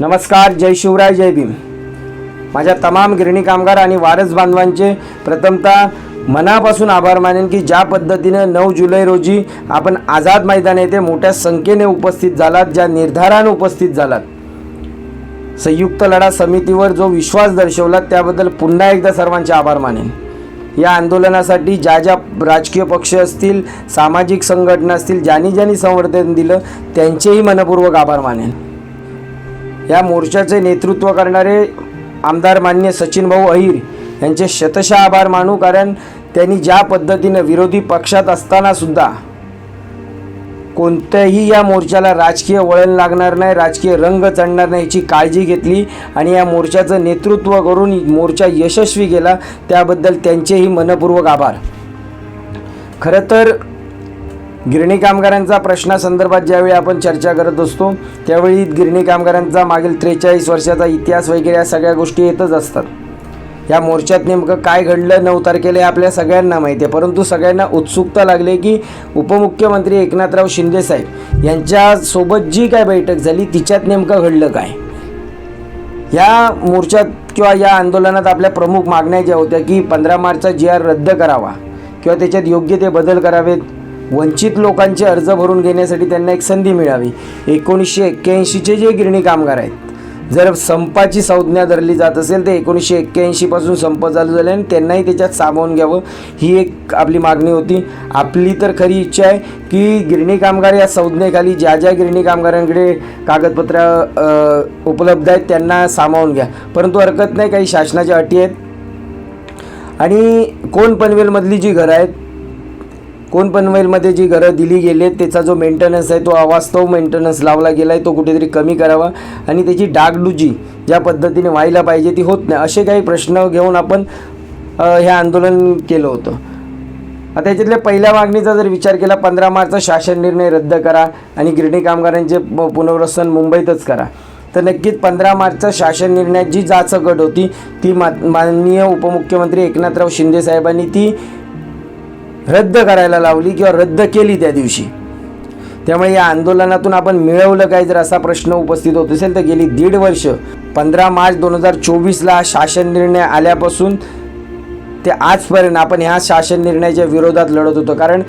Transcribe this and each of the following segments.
नमस्कार जय शिवराय जय भीम. माझ्या तमाम गिरणी कामगार आणि वारस बांधवांचे प्रथमतः मनापासून आभार मानेन की ज्या पद्धतीनं नऊ जुलै रोजी आपण आझाद मैदान येथे मोठ्या संख्येने उपस्थित झालात ज्या निर्धारानं उपस्थित झालात. संयुक्त लढा समितीवर जो विश्वास दर्शवला त्याबद्दल पुन्हा एकदा सर्वांचे आभार मानेन. या आंदोलनासाठी ज्या ज्या राजकीय पक्ष असतील सामाजिक संघटना असतील ज्यांनी ज्यांनी संवर्धन दिलं त्यांचेही मनपूर्वक आभार मानेन. या मोर्चाचे नेतृत्व करणारे आमदार मान्य सचिन भाऊ अहिर यांचे शतशः आभार मानू कारण त्यांनी ज्या पद्धतीनं विरोधी पक्षात असताना सुद्धा कोणत्याही या मोर्चाला राजकीय वळण लागणार नाही राजकीय रंग चढणार नाही याची काळजी घेतली आणि या मोर्चाचं नेतृत्व करून मोर्चा यशस्वी गेला त्याबद्दल त्यांचेही मनपूर्वक आभार. खरं तर गिरणी कामगारांचा प्रश्नासंदर्भात ज्यावेळी आपण चर्चा करत असतो त्यावेळी गिरणी कामगारांचा मागील त्रेचाळीस वर्षाचा इतिहास वगैरे या सगळ्या गोष्टी येतच असतात. या मोर्चात नेमकं काय घडलं नऊ तारखेला हे आपल्या सगळ्यांना माहिती आहे. परंतु सगळ्यांना उत्सुकता लागली की उपमुख्यमंत्री एकनाथराव शिंदेसाहेब यांच्यासोबत जी काय बैठक झाली तिच्यात नेमकं घडलं काय? या मोर्चात किंवा या आंदोलनात आपल्या प्रमुख मागण्या ज्या होत्या की पंधरा मार्चचा जी आर रद्द करावा किंवा त्याच्यात योग्य ते बदल करावेत वंचित लोकांचे अर्ज भरून घेण्यासाठी त्यांना एक संधी मिळावी. एकोणीसशे एक्क्याऐंशीचे जे गिरणी कामगार आहेत जर संपाची संज्ञा धरली जात असेल तर एकोणीसशे एक्क्याऐंशीपासून संप चालू झाले आणि त्यांनाही त्याच्यात सामावून घ्यावं ही एक आपली मागणी होती. आपली तर खरी इच्छा आहे की गिरणी कामगार या संज्ञेखाली ज्या ज्या गिरणी कामगारांकडे कागदपत्र उपलब्ध आहेत त्यांना सामावून घ्या. परंतु हरकत नाही काही शासनाच्या अटी आहेत. आणि कोण पनवेलमधली जी घरं आहेत कोण पनवेलमध्ये जी घरं दिली गेली आहेत त्याचा जो मेंटेनन्स आहे तो अवास्तव मेंटेनन्स लावला गेला आहे तो कुठेतरी कमी करावा. आणि त्याची डागडुजी ज्या पद्धतीने व्हायला पाहिजे ती होत नाही. असे काही प्रश्न घेऊन आपण हे आंदोलन केलं होतं. आता याच्यातल्या पहिल्या मागणीचा जर विचार केला पंधरा मार्चचा शासन निर्णय रद्द करा आणि गिरणी कामगारांचे प- पुनर्वसन मुंबईतच करा. तर नक्कीच पंधरा मार्चचा शासन निर्णयात जी जाचकट होती ती मा माननीय उपमुख्यमंत्री एकनाथराव शिंदे साहेबांनी ती रद्द करायला लावली किंवा रद्द केली त्या दिवशी. त्यामुळे या आंदोलनातून आपण मिळवलं काय जर असा प्रश्न उपस्थित होत असेल तर गेली दीड वर्ष पंधरा मार्च दोन हजार चोवीसला शासन निर्णय आल्यापासून ते आजपर्यंत आपण ह्या शासन निर्णयाच्या विरोधात लढत होतो. कारण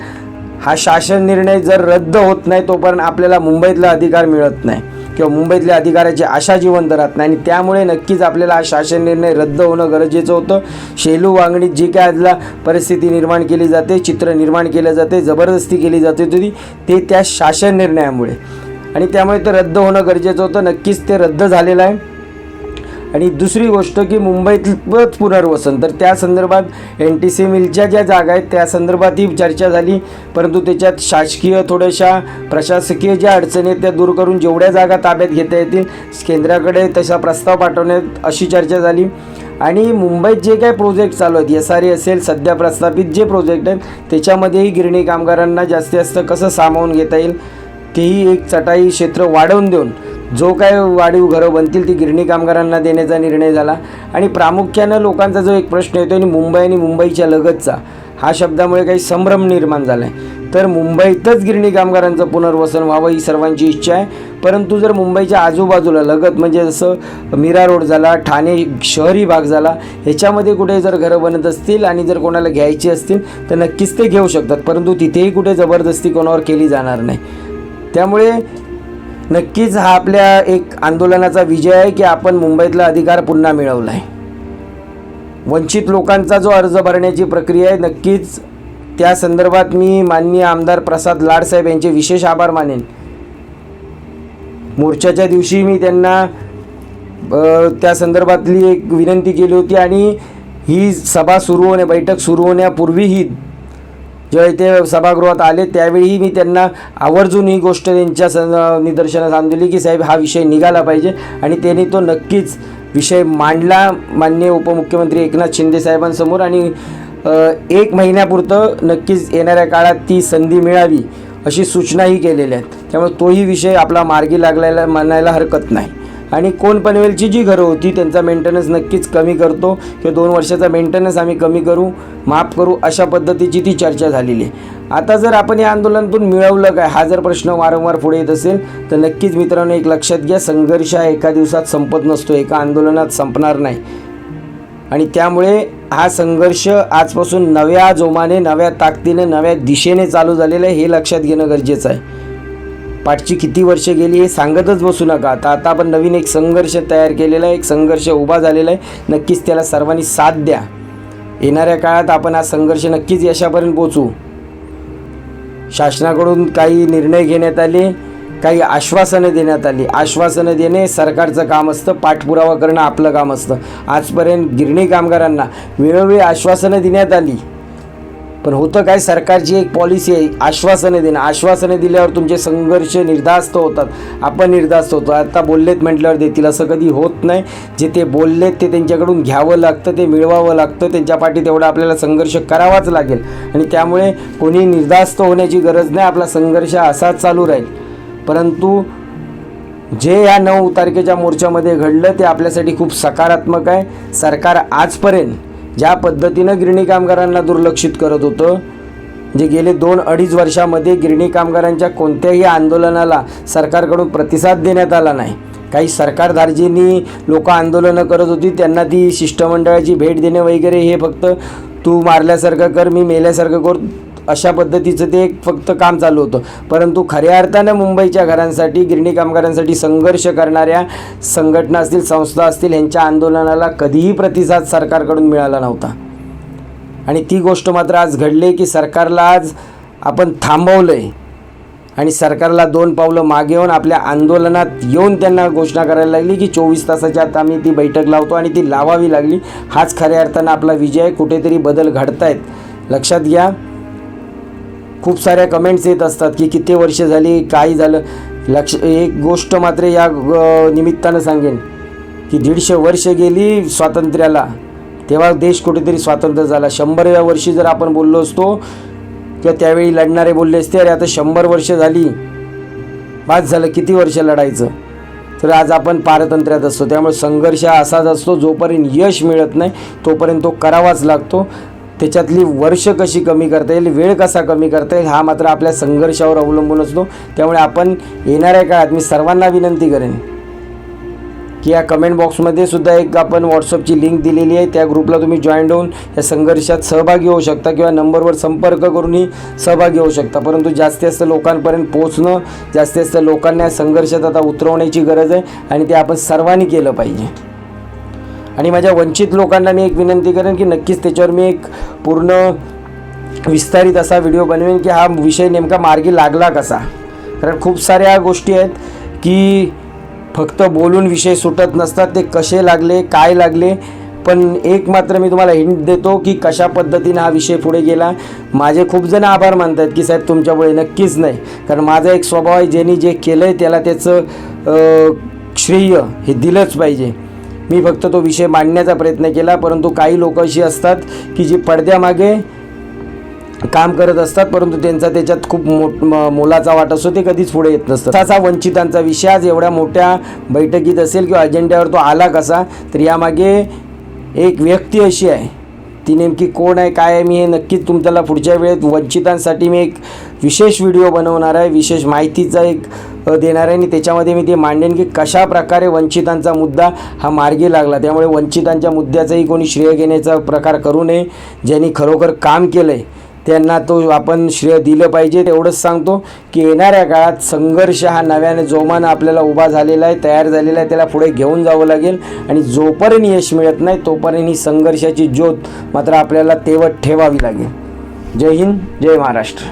हा शासन निर्णय जर रद्द होत नाही तोपर्यंत आपल्याला मुंबईतला अधिकार मिळत नाही. किंवा मुंबईतल्या अधिकाऱ्याची आशा जिवंत राहत नाही. आणि त्यामुळे नक्कीच आपल्याला हा शासन निर्णय रद्द होणं गरजेचं होतं. शेलू वांगणीत जी काय आजला परिस्थिती निर्माण केली जाते चित्र निर्माण केलं जाते जबरदस्ती केली जाते होती ते त्या शासन निर्णयामुळे. आणि त्यामुळे ते रद्द होणं गरजेचं होतं. नक्कीच ते रद्द झालेलं आहे. आणि दुसरी गोष्ट की मुंबईतलंच पुनर्वसन. तर त्या संदर्भात एन टी सी मिलच्या ज्या जागा आहेत त्या संदर्भातही चर्चा झाली. परंतु त्याच्यात शासकीय थोड्याशा प्रशासकीय ज्या अडचणी आहेत त्या दूर करून जेवढ्या जागा ताब्यात घेता येतील केंद्राकडे तसा प्रस्ताव पाठवण्यात अशी चर्चा झाली. आणि मुंबईत जे काही प्रोजेक्ट चालू आहेत एस आर ए असेल सध्या प्रस्थापित जे प्रोजेक्ट आहेत त्याच्यामध्येही गिरणी कामगारांना जास्तीत जास्त कसं सामावून घेता येईल तेही एक चटाई क्षेत्र वाढवून देऊन जो काय वाढीव घरं बनतील ती गिरणी कामगारांना देण्याचा निर्णय झाला. आणि प्रामुख्यानं लोकांचा जो एक प्रश्न येतो आणि मुंबई आणि मुंबईच्या लगतचा हा शब्दामुळे काही संभ्रम निर्माण झाला आहे तर मुंबईतच गिरणी कामगारांचं पुनर्वसन व्हावं ही सर्वांची इच्छा आहे. परंतु जर मुंबईच्या आजूबाजूला लगत म्हणजे जसं मीरा रोड झाला ठाणे शहरी भाग झाला ह्याच्यामध्ये कुठे जर घरं बनत असतील आणि जर कोणाला घ्यायची असतील तर नक्कीच ते घेऊ शकतात. परंतु तिथेही कुठे जबरदस्ती कोणावर केली जाणार नाही. त्यामुळे नक्कीच हा आपल्या एक आंदोलनाचा विजय आहे की आपण मुंबईतला अधिकार पुन्हा मिळवला आहे वंचित लोकांचा जो अर्ज भरण्याची प्रक्रिया आहे नक्कीच त्या संदर्भात मी माननीय आमदार प्रसाद लाडसाहेब यांचे विशेष आभार मानेन. मोर्चाच्या दिवशी मी त्यांना त्या संदर्भातली एक विनंती केली होती आणि ही सभा सुरू होण्या बैठक सुरू होण्यापूर्वीही जेव्हा इथे सभागृहात आले त्यावेळीही मी त्यांना आवर्जून ही गोष्ट त्यांच्या स निदर्शनास आणून दिली की साहेब हा विषय निघाला पाहिजे. आणि त्यांनी तो नक्कीच विषय मांडला माननीय उपमुख्यमंत्री एकनाथ शिंदे साहेबांसमोर. आणि एक महिन्यापुरतं नक्कीच येणाऱ्या काळात ती संधी मिळावी अशी सूचनाही केलेल्या आहेत. त्यामुळे तोही विषय आपला मार्गी लागलेला म्हणायला हरकत नाही. आणि कोण पनवेलची जी घरं होती त्यांचा मेंटेनन्स नक्कीच कमी करतो. किंवा दोन वर्षाचा मेंटेनन्स आम्ही कमी करू माफ करू अशा पद्धतीची ती चर्चा झालेली आहे. आता जर आपण या आंदोलनातून मिळवलं काय हा जर प्रश्न वारंवार पुढे येत असेल तर नक्कीच मित्रांनो एक लक्षात घ्या संघर्ष हा एका दिवसात संपत नसतो एका आंदोलनात संपणार नाही. आणि त्यामुळे हा संघर्ष आजपासून नव्या जोमाने नव्या ताकदीने नव्या दिशेने चालू झालेला आहे हे लक्षात घेणं गरजेचं आहे. पाठची किती वर्ष गेली हे सांगतच बसू नका. आता आता आपण नवीन एक संघर्ष तयार केलेला आहे एक संघर्ष उभा झालेला आहे. नक्कीच त्याला सर्वांनी साथ द्या. येणाऱ्या काळात आपण हा संघर्ष नक्कीच यशापर्यंत पोचू शासनाकडून काही निर्णय घेण्यात आले काही आश्वासनं देण्यात आली. आश्वासनं देणे सरकारचं काम असतं पाठपुरावा करणं आपलं काम असतं. आजपर्यंत गिरणी कामगारांना वेळोवेळी आश्वासनं देण्यात आली. पण होतं काय सरकारची एक पॉलिसी आहे आश्वासने देणं. आश्वासने दिल्यावर तुमचे संघर्ष निर्धास्त होतात. आपण निर्धास्त होतो. आता बोललेत म्हटल्यावर देतील असं कधी होत नाही. जे ते बोललेत ते त्यांच्याकडून घ्यावं लागतं ते मिळवावं लागतं. त्यांच्या पाठी तेवढा आपल्याला संघर्ष करावाच लागेल. आणि त्यामुळे कोणी निर्धास्त होण्याची गरज नाही. आपला संघर्ष असाच चालू राहील. परंतु जे या नऊ तारखेच्या मोर्चामध्ये घडलं ते आपल्यासाठी खूप सकारात्मक आहे. सरकार आजपर्यंत ज्या पद्धतीनं गिरणी कामगारांना दुर्लक्षित करत होतं जे गेले दोन अडीच वर्षामध्ये गिरणी कामगारांच्या कोणत्याही आंदोलनाला सरकारकडून प्रतिसाद देण्यात आला नाही. काही सरकारधारजींनी लोक आंदोलनं करत होती त्यांना ती शिष्टमंडळाची भेट देणे वगैरे हे फक्त तू मारल्यासारखं कर मी मेल्यासारखं कर अशा पद्धतीचं ते एक फक्त काम चालू होतं. परंतु खऱ्या अर्थानं मुंबईच्या घरांसाठी गिरणी कामगारांसाठी संघर्ष करणाऱ्या संघटना असतील संस्था असतील यांच्या आंदोलनाला कधीही प्रतिसाद सरकारकडून मिळाला नव्हता. आणि ती गोष्ट मात्र आज घडली की सरकारला आज आपण थांबवलं आहे आणि सरकारला दोन पावलं मागे येऊन आपल्या आंदोलनात येऊन त्यांना घोषणा करायला लागली की चोवीस तासाच्या आत आम्ही ती बैठक लावतो आणि ती लावावी लागली. हाच खऱ्या अर्थानं आपला विजय कुठेतरी बदल घडतायत. लक्षात घ्या खूप साऱ्या कमेंट्स येत असतात की किती वर्ष झाली काय झालं? लक्ष एक गोष्ट मात्र या निमित्तानं सांगेन की दीडशे वर्ष गेली स्वातंत्र्याला. तेव्हा देश कुठेतरी स्वातंत्र्य झाला. शंभरव्या वर्षी जर आपण बोललो असतो किंवा त्यावेळी लढणारे बोलले असते अरे आता शंभर वर्ष झाली. बाद झालं किती वर्ष लढायचं? तर आज आपण पारतंत्र्यात असतो. त्यामुळे संघर्ष हा असाच असतो जोपर्यंत यश मिळत नाही तोपर्यंत तो करावाच लागतो. त्याच्यातली वर्ष कशी कमी करता येईल वेळ कसा कमी करता येईल हा मात्र आपल्या संघर्षावर अवलंबून असतो. त्यामुळे आपण येणाऱ्या काळात मी सर्वांना विनंती करेन की या कमेंट बॉक्समध्ये सुद्धा एक आपण व्हॉट्सअपची लिंक दिलेली आहे. त्या ग्रुपला तुम्ही जॉईन होऊन या संघर्षात सहभागी होऊ शकता किंवा नंबरवर संपर्क करूनही सहभागी होऊ शकता. परंतु जास्तीत जास्त लोकांपर्यंत पोहोचणं जास्तीत जास्त लोकांना या संघर्षात आता उतरवण्याची गरज आहे आणि ते आपण सर्वांनी केलं पाहिजे. आणि माझ्या वंचित लोकांना मी एक विनंती करेन की नक्कीच त्याच्यावर मी एक पूर्ण विस्तारित असा व्हिडिओ बनवेन की हा विषय नेमका मार्गी लागला कसा. कारण खूप साऱ्या गोष्टी आहेत की फक्त बोलून विषय सुटत नसतात ते कसे लागले काय लागले पण एक मात्र मी तुम्हाला हिंट देतो की कशा पद्धतीनं हा विषय पुढे गेला. माझे खूप जण आभार मानतात की साहेब तुमच्यामुळे नक्कीच नाही. कारण माझा एक स्वभाव आहे ज्यांनी जे केलं आहे त्याला त्याचं श्रेय हे दिलंच पाहिजे. मी फक्त तो विषय मांडण्याचा प्रयत्न केला परंतु काही लोक अशी असतात की जी पडद्यामागे काम करत असतात परंतु त्यांचा त्याच्यात खूप मोठ म- मोलाचा वाट असतो ते कधीच पुढे येत नसतं तसा वंचितांचा विषय आज एवढ्या मोठ्या बैठकीत असेल किंवा अजेंड्यावर तो आला कसा तर यामागे एक व्यक्ती अशी आहे ती नेमकी कोण आहे काय आहे मी हे नक्कीच तुमच्याला पुढच्या वेळेत वंचितांसाठी मी एक विशेष व्हिडिओ बनवणार आहे विशेष माहितीचा एक देणार आहे. आणि त्याच्यामध्ये मी ते मांडेन की कशा प्रकारे वंचितांचा मुद्दा हा मार्गी लागला. त्यामुळे वंचितांच्या मुद्द्याचंही कोणी श्रेय घेण्याचा प्रकार करू नये ज्यांनी खरोखर काम केलं आहे त्यांना तो आपण श्रेय दिलं पाहिजे. तेवढंच सांगतो की येणाऱ्या काळात संघर्ष हा नव्याने जोमानं आपल्याला उभा झालेला आहे तयार झालेला आहे. त्याला पुढे घेऊन जावं लागेल. आणि जोपर्यंत यश मिळत नाही तोपर्यंत ही संघर्षाची ज्योत मात्र आपल्याला तेवत ठेवावी लागेल. जय हिंद जय महाराष्ट्र.